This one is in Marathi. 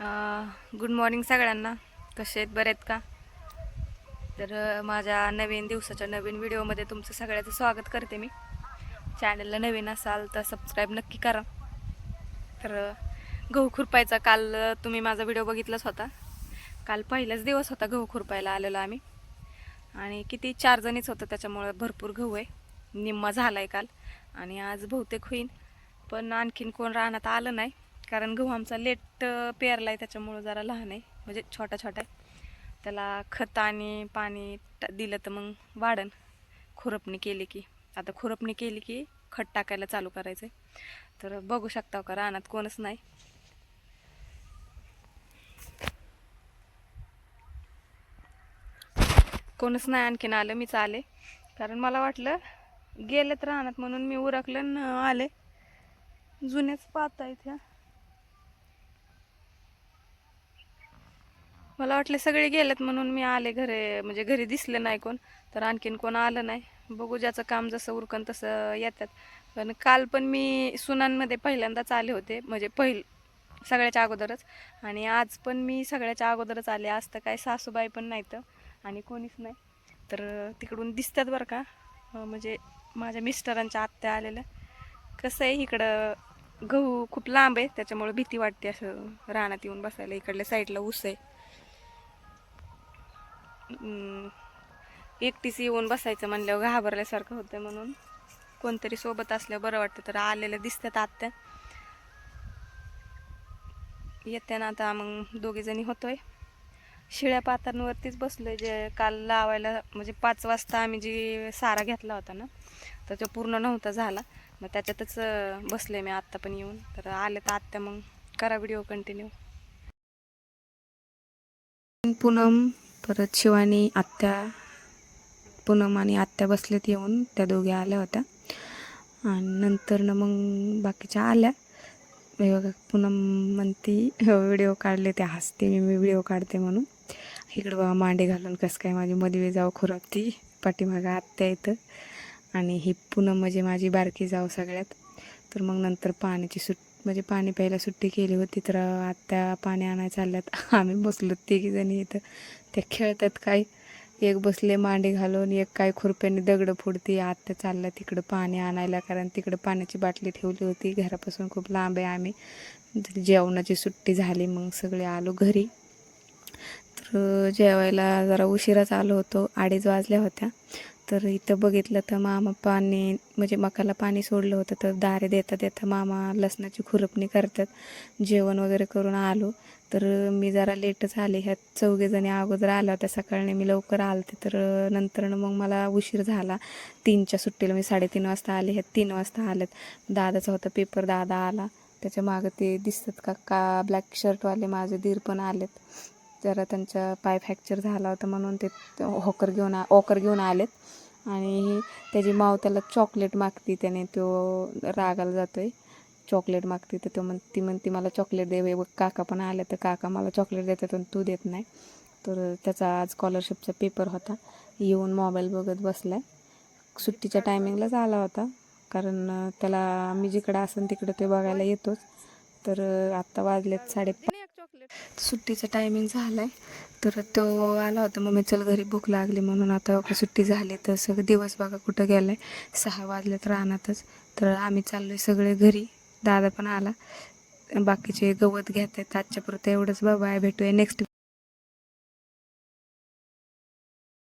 गुड मॉर्निंग सगळ्यांना. कसे आहेत? बरे आहेत का? तर माझ्या नवीन दिवसाच्या नवीन व्हिडिओमध्ये तुमचं सगळ्याचं स्वागत करते मी. चॅनलला नवीन असाल तर सबस्क्राईब नक्की करा. तर गहू खुरपायचा काल तुम्ही माझा व्हिडिओ बघितलाच होता. काल पहिलाच दिवस होता गहू खुरपायला आलेलो आम्ही. आणि किती चार जणीच होतं त्याच्यामुळं भरपूर गहू आहे. निम्मा झाला आहे काल. आणि आज बहुतेक होईन. पण आणखीन कोण राहण्यात आलं नाही. कारण गहू आमचा लेट पेरला आहे त्याच्यामुळं जरा लहान आहे. म्हणजे छोटा छोटा आहे. त्याला खत आणि पाणी दिलं तर मग वाढन. खुरपणी केली की. आता खुरपणी केली की खत टाकायला चालू करायचं तर बघू शकता हो का रानात कोणच नाही. कोणच नाही आणखीन आलं मीच आले. कारण मला वाटलं गेलेत रानात म्हणून मी उरकलं न आले. जुन्याच पाहत आहेत मला वाटले सगळे गेलेत म्हणून मी आले घरे म्हणजे घरी दिसले नाही कोण तर आणखीन कोण आलं नाही. बघू ज्याचं काम जसं उरकन तसं येतात. पण काल पण मी सुनांमध्ये पहिल्यांदाच आले होते म्हणजे पहिल सगळ्याच्या अगोदरच. आणि आज पण मी सगळ्याच्या अगोदरच आले. आज तर काय सासूबाई पण नाहीत आणि कोणीच नाही. तर तिकडून दिसतात बरं का म्हणजे माझ्या मिस्टरांच्या आत्या आलेल्या. कसं आहे इकडं गहू खूप लांब आहे त्याच्यामुळे भीती वाटते असं रानात येऊन बसायला. इकडल्या साईडला ऊस आहे. एकटीच येऊन बसायचं म्हणल्यावर घाबरल्यासारखं होतं म्हणून. कोणतरी सोबत असल्यावर बरं वाटतं तर आलेलं दिसतात आत्या. येते ना आता मग दोघीजणी होतोय. शिळ्या पातांवरतीच बसलोय जे काल लावायला म्हणजे पाच वाजता आम्ही जी सारा घेतला होता ना तर तो पूर्ण नव्हता झाला. मग त्याच्यातच बसले मी आत्ता पण येऊन. तर आले तर आत्या मग करा व्हिडिओ कंटिन्यू. पूनम परत शिवानी आत्या पूनम आणि आत्या बसलेत येऊन त्या दोघ्या आल्या होत्या. आणि नंतर ना मग बाकीच्या आल्या. बघा पूनम म्हणती हो, व्हिडिओ काढले ते हसते मी मी व्हिडिओ काढते म्हणून. इकडं बाबा मांडे घालून कसं काय माझी मधवे जाव खुरपती पाठीमागं आत्या येतं आणि ही पूनम म्हणजे माझी बारकी जाव सगळ्यात. तर मग नंतर पाण्याची सुट म्हणजे पाणी प्यायला सुट्टी केली होती तर आत्या पाणी आणायला चालल्यात. आम्ही बसलो तिघी जणी इथं. ते खेळतात काय. एक बसले मांडे घालून एक काय खुरप्याने दगडं फोडती आत्ता चाललं तिकडं पाणी आणायला कारण तिकडं पाण्याची बाटली ठेवली होती. घरापासून खूप लांब आहे आम्ही. जेवणाची सुट्टी झाली मग सगळे आलो घरी. तर जेवायला जरा उशिराच आलो होतो. अडीच वाजल्या होत्या. तर इथं बघितलं तर मामा पाणी म्हणजे मकाला पाणी सोडलं होतं. तर दारे देता देता मामा लसणाची खुरपणी करतात. जेवण वगैरे करून आलो. तर मी जरा लेटच आले. ह्या चौघेजणी अगोदर आल्या होत्या. सकाळने मी लवकर आलते. तर नंतर मग मला उशीर झाला. तीनच्या सुट्टीला मी साडेतीन वाजता आले. ह्या तीन वाजता आल्यात दादाचा होता पेपर दादा आला. त्याच्या मागं ते दिसतात का? का ब्लॅक शर्टवाले माझे दीर पण आलेत. जरा त्यांचा पाय फ्रॅक्चर झाला होता म्हणून ते हॉकर घेऊन आ ऑकर घेऊन आलेत. आणि त्याची माव त्याला चॉकलेट मागती त्याने तो रागाला जातो आहे चॉकलेट मागते तर तो म्हण ती म्हणते मला चॉकलेट दे काका पण आले तर काका मला चॉकलेट देतात पण तू देत नाही. तर त्याचा आज स्कॉलरशिपचा पेपर होता. येऊन मोबाईल बघत बसला आहे सुट्टीच्या टायमिंगलाच आला होता. कारण त्याला मी जिकडं असेल तिकडं ते बघायला येतोच. तर आत्ता वाजलेत साडेपाच साडे सुट्टीचा टायमिंग झालाय. तर तो आला होता मम्मी चल घरी भूक लागली म्हणून आता सुट्टी झाली तर सगळं दिवस बघा कुठं गेलाय. सहा वाजलेत रानातच. तर आम्ही चाललोय सगळे घरी. दादा पण आला. बाकीचे गवत घेत आहेत आजच्या पुरतं एवढंच. बाबा भेटूया नेक्स्ट